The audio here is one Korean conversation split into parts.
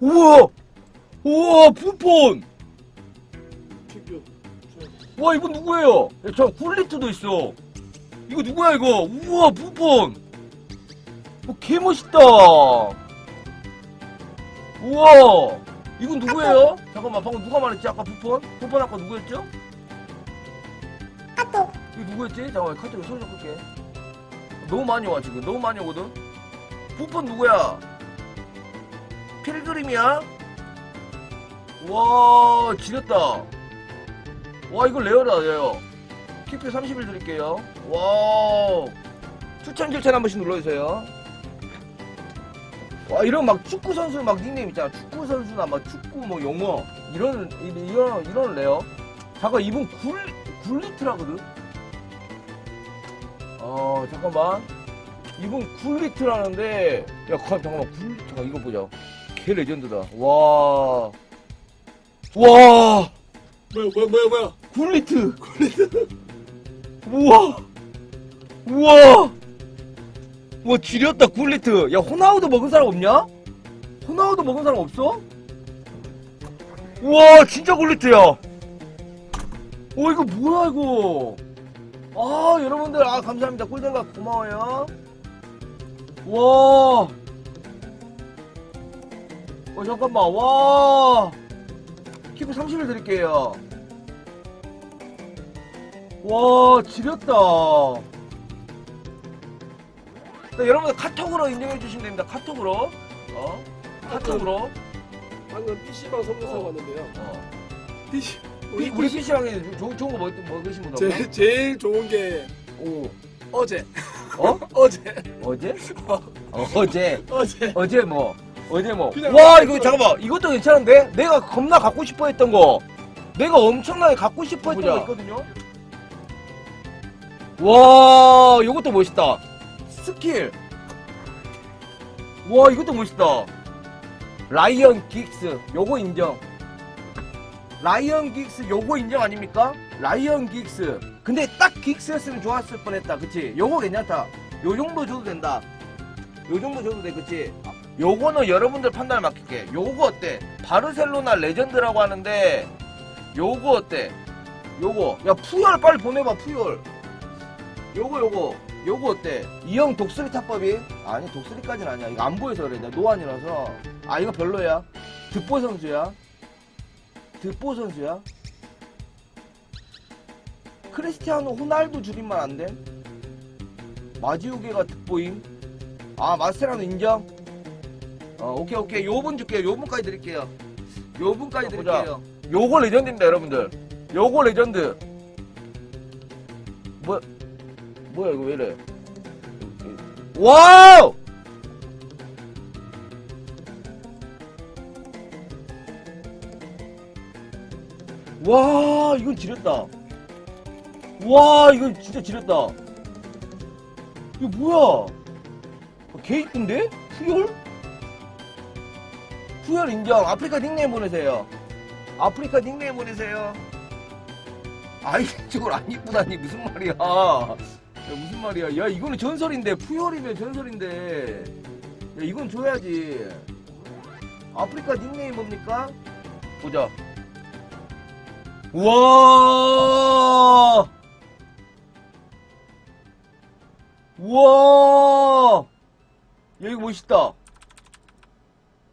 우와! 우와! 피규어. 와, 이거 누구예요? 야, 저 굴리트도 있어. 이거 누구야, 이거? 우와, 푸폰! 어, 개 멋있다! 우와! 이건 누구예요? 잠깐만, 방금 누가 말했지? 아까 푸폰? 푸폰 아까 누구였죠? 카톡. 이거 누구였지? 잠깐만, 카톡에 소리 좀 끌게. 너무 많이 와, 지금. 너무 많이 오거든? 푸폰 누구야? 필그림이야? 와, 지렸다. 와, 이거 레어다, 레어. 킥표 30일 드릴게요. 와. 추천 실천 한 번씩 눌러주세요. 와, 이런 막 축구 선수 막 닉네임 있잖아. 축구 선수나 막 축구 뭐 용어. 이런, 이- 이런, 이런 레어. 잠깐, 이분 굴, 굴리트라거든? 어, 잠깐만. 이분 굴리트라는데, 야, 가- 잠깐만, 굴, 잠깐, 이거 보자. 개 레전드다. 와. 와. 뭐야 뭐야 뭐야 뭐야. 굴리트. 우와. 우와. 우와, 지렸다, 굴리트. 야, 호나우드 먹은 사람 없냐? 호나우드 먹은 사람 없어? 우와, 진짜 굴리트야. 오, 이거 뭐야, 이거. 아, 여러분들, 아, 감사합니다. 꿀den가 고마워요. 와. 어, 잠깐만, 와. 키프 30일 드릴게요. 와, 지렸다. 네, 여러분들 카톡으로 인정해 주시면 됩니다. 카톡으로. 어? 카톡으로. 방금 PC방 성대사가 어. 왔는데요. 어. PC 우리, 우리 PC방에 좋은, 좋은 거 먹, 먹으신 분 없나? 제, 제일 좋은 게 오. 어제 어? 어제 어제? 어, 어제. 어제 어제 뭐? 어제 뭐? 와, 이거 잠깐만. 이것도 괜찮은데? 내가 겁나 갖고 싶어 했던 거. 내가 엄청나게 갖고 싶어 했던. 거 있거든요? 와, 이것도 멋있다. 스킬. 와, 이것도 멋있다. 라이언 긱스. 요거 인정. 라이언 긱스 요거 인정 아닙니까? 라이언 긱스. 근데 딱 긱스였으면 좋았을 뻔했다. 그치? 요거 괜찮다. 요 정도 줘도 된다. 요 정도 줘도 돼. 그치? 요거는 여러분들 판단을 맡길게. 요거 어때? 바르셀로나 레전드라고 하는데 요거 어때? 요거 야 푸열 빨리 보내봐 푸열. 요거 요거 요거 어때? 이 형 독수리 타법이 아니 독수리까지는 아니야. 이거 안 보여서 그래. 나 노안이라서 아 이거 별로야. 득보 선수야. 득보 선수야. 크리스티아노 호날두 줄임말 안 돼? 마지우개가 득보임. 아 마스테라노 인정. 어, 오케이, 오케이. 요분 줄게요. 요분까지 드릴게요. 요분까지 드릴게요. 요거 레전드입니다, 여러분들. 요거 레전드. 뭐야, 뭐야, 이거 왜 이래? 와우! 와, 이건 지렸다. 와, 이건 진짜 지렸다. 이거 뭐야? 개 이쁜데? 푸열? 푸열 인정. 아프리카 닉네임 보내세요. 아프리카 닉네임 보내세요. 아이, 저걸 안 이쁘다니. 무슨 말이야. 야, 무슨 말이야. 야, 이거는 전설인데. 푸열이면 전설인데. 야, 이건 줘야지. 아프리카 닉네임 뭡니까? 보자. 우와! 우와! 야, 이거 멋있다.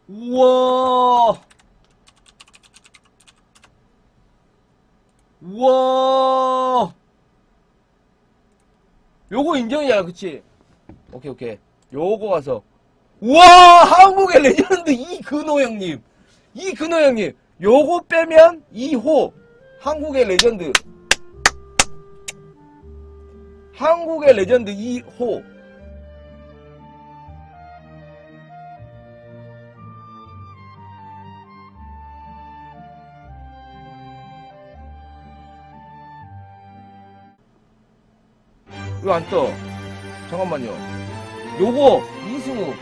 우와! 우와! 요거 인정이야, 그치? 오케이, 오케이. 요거 가서. 우와! 한국의 레전드 이근호 형님! 이근호 형님! 요거 빼면 2호. 한국의 레전드. 한국의 레전드 2호. 왜 안 떠? 잠깐만요. 요거 이승우.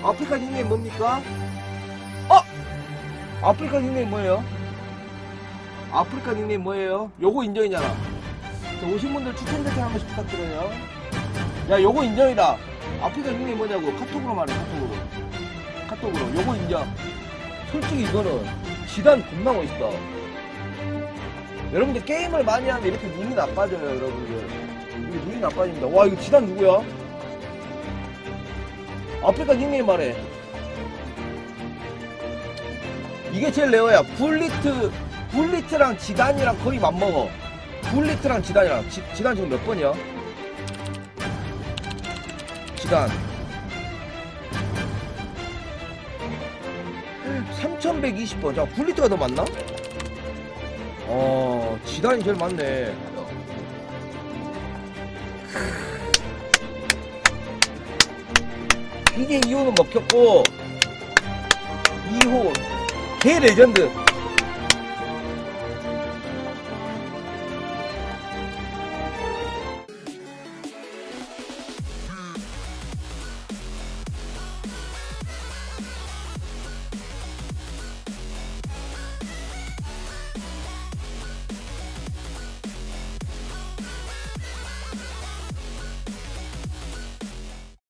아프리카 닉네임 뭡니까? 어? 아프리카 닉네임 뭐예요? 아프리카 닉네임 뭐예요? 요거 인정이잖아. 자, 오신 분들 추천 댓글 한 번씩 부탁드려요. 야, 요거 인정이다. 아프리카 닉네임 뭐냐고. 카톡으로 말해, 카톡으로. 카톡으로. 요거 인정. 솔직히 이거는 지단 겁나 멋있다. 여러분들 게임을 많이 하면 이렇게 눈이 나빠져요, 여러분들. 이게 눈이 나빠집니다. 와, 이거 지단 누구야? 아프리카 닉네임 말해. 이게 제일 레어야. 굴리트, 굴리트랑 지단이랑 거의 맞먹어. 굴리트랑 지단이랑. 지, 지단 지금 몇 번이야? 지단. 3120번. 자, 굴리트가 더 많나? 어, 지단이 제일 많네. BJ 2호는 먹혔고, 2호, 개 레전드.